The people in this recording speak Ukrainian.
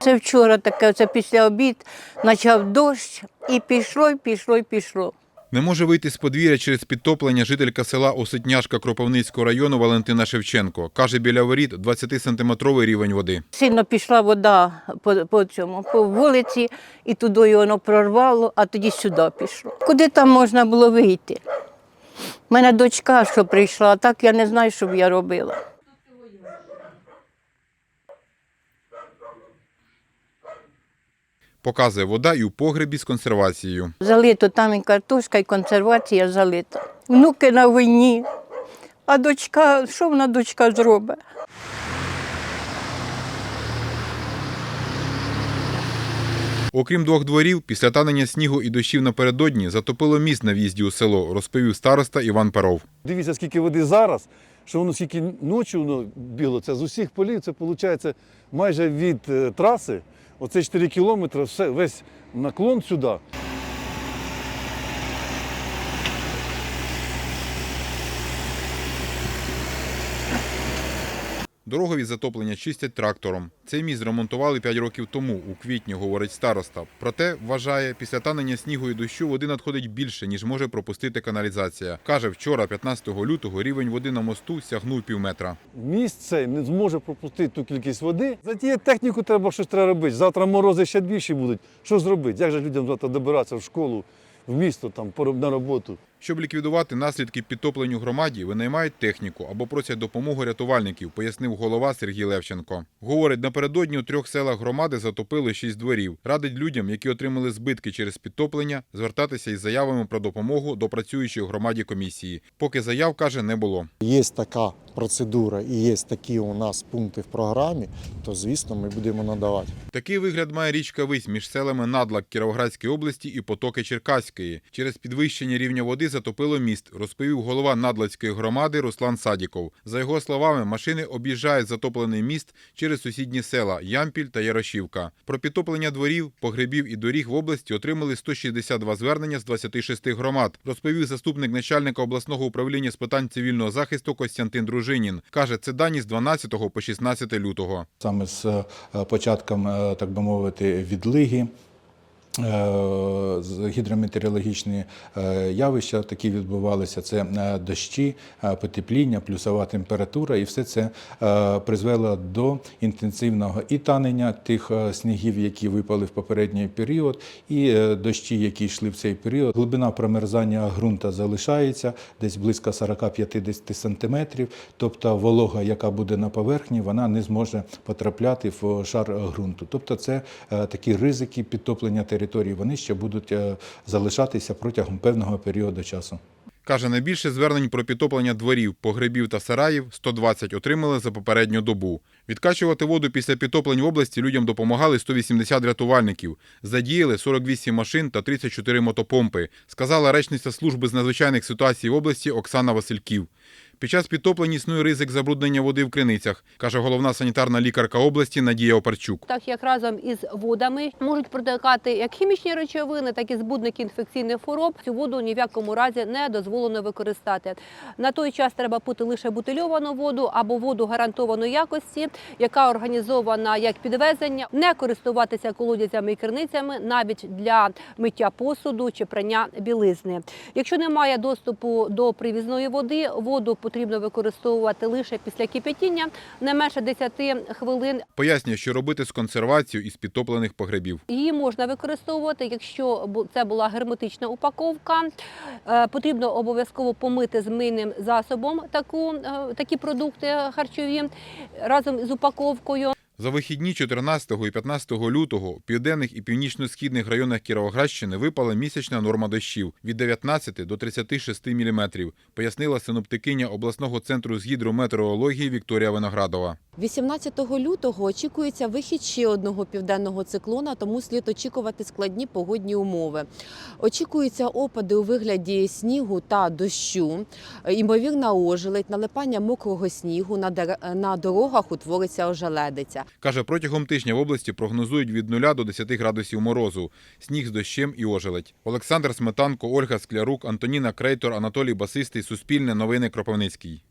Це вчора таке, це після обід почав дощ, і пішло, і пішло, і пішло. Не може вийти з подвір'я через підтоплення жителька села Осетняшка Кропивницького району Валентина Шевченко. Каже, біля воріт 20-сантиметровий рівень води. Сильно пішла вода по, по цьому, по вулиці, і туди воно прорвало, а тоді сюди пішло. Куди там можна було вийти? У мене дочка, що прийшла, а так я не знаю, що б я робила. Показує вода і у погребі з консервацією. Залито там і картошка, і консервація залита. Внуки на війні, а дочка, що вона дочка зробить? Окрім двох дворів, після танення снігу і дощів напередодні затопило міст на в'їзді у село, розповів староста Іван Паров. Дивіться, скільки води зараз, що воно скільки ночі воно біло. Це з усіх полів, це виходить майже від е, траси, оце 4 кілометри, все, весь наклон сюди. Дорогу від затоплення чистять трактором. Цей міст ремонтували 5 років тому, у квітні, говорить староста. Проте, вважає, після танення снігу і дощу води надходить більше, ніж може пропустити каналізація. Каже, вчора, 15 лютого, рівень води на мосту сягнув півметра. Міст цей не зможе пропустити ту кількість води. За тією техніку треба щось треба робити. Завтра морози ще більші будуть. Що зробити? Як же людям завтра добиратися в школу, в місто, там, на роботу? Щоб ліквідувати наслідки підтоплень у громаді, винаймають техніку або просять допомогу рятувальників, пояснив голова Сергій Левченко. Говорить, напередодні у трьох селах громади затопили шість дворів. Радить людям, які отримали збитки через підтоплення, звертатися із заявами про допомогу до працюючої в громаді комісії. Поки заяв каже, не було. Є така процедура і є такі у нас пункти в програмі, то звісно ми будемо надавати. Такий вигляд має річка Вись між селами Надлак Кіровоградської області і потоки Черкаської. Через підвищення рівня води затопило міст, розповів голова Надлацької громади Руслан Садіков. За його словами, машини об'їжджають затоплений міст через сусідні села Ямпіль та Ярошівка. Про підтоплення дворів, погребів і доріг в області отримали 162 звернення з 26 громад, розповів заступник начальника обласного управління з питань цивільного захисту Костянтин Дружинін. Каже, це дані з 12 по 16 лютого. саме з е, початком, е, так би мовити, відлиги. Гідрометеорологічні е, явища такі відбувалися. Це е, дощі, е, потепління, плюсова температура, і все це призвело до інтенсивного і танення тих снігів, які випали в попередній період, і дощі, які йшли в цей період. Глибина промерзання ґрунта залишається десь близько 40-50 сантиметрів. Тобто волога, яка буде на поверхні, вона не зможе потрапляти в шар ґрунту. Тобто, це такі ризики підтоплення території. Вони ще будуть залишатися протягом певного періоду часу. Каже, найбільше звернень про підтоплення дворів, погребів та сараїв 120 отримали за попередню добу. Відкачувати воду після підтоплень в області людям допомагали 180 рятувальників. Задіяли 48 машин та 34 мотопомпи, сказала речниця служби з надзвичайних ситуацій в області Оксана Васильків. Під час підтоплень існує ризик забруднення води в криницях, каже головна санітарна лікарка області Надія Опарчук. так як разом із водами можуть протикати як хімічні речовини, так і збудники інфекційних хвороб. Цю воду ні в якому разі не дозволено використати. На той час треба пити лише бутильовану воду або воду гарантованої якості, яка організована як підвезення, не користуватися колодязями і криницями навіть для миття посуду чи прання білизни. Якщо немає доступу до привізної води, воду потрібно використовувати лише після кипятіння, не менше 10 хвилин Пояснює, що робити з консервацією із підтоплених погребів. Її можна використовувати, якщо це була герметична упаковка. Е, Потрібно обов'язково помити з мийним засобом таку, е, такі продукти харчові разом з упаковкою. За вихідні 14 і 15 лютого в південних і північно-східних районах Кіровоградщини випала місячна норма дощів від 19 до 36 мм, пояснила синоптикиня обласного центру з гідрометеорології Вікторія Виноградова. 18 лютого очікується вихід ще одного південного циклона, тому слід очікувати складні погодні умови. Очікуються опади у вигляді снігу та дощу, ймовірна ожеледь, налипання мокрого снігу, на дорогах утвориться ожеледиця. Каже, протягом тижня в області прогнозують від 0 до 10 градусів морозу, сніг з дощем і ожеледь. Олександр Сметанко, Ольга Склярук, Антоніна Крейтор, Анатолій Басистий, Суспільне, Новини Кропивницький.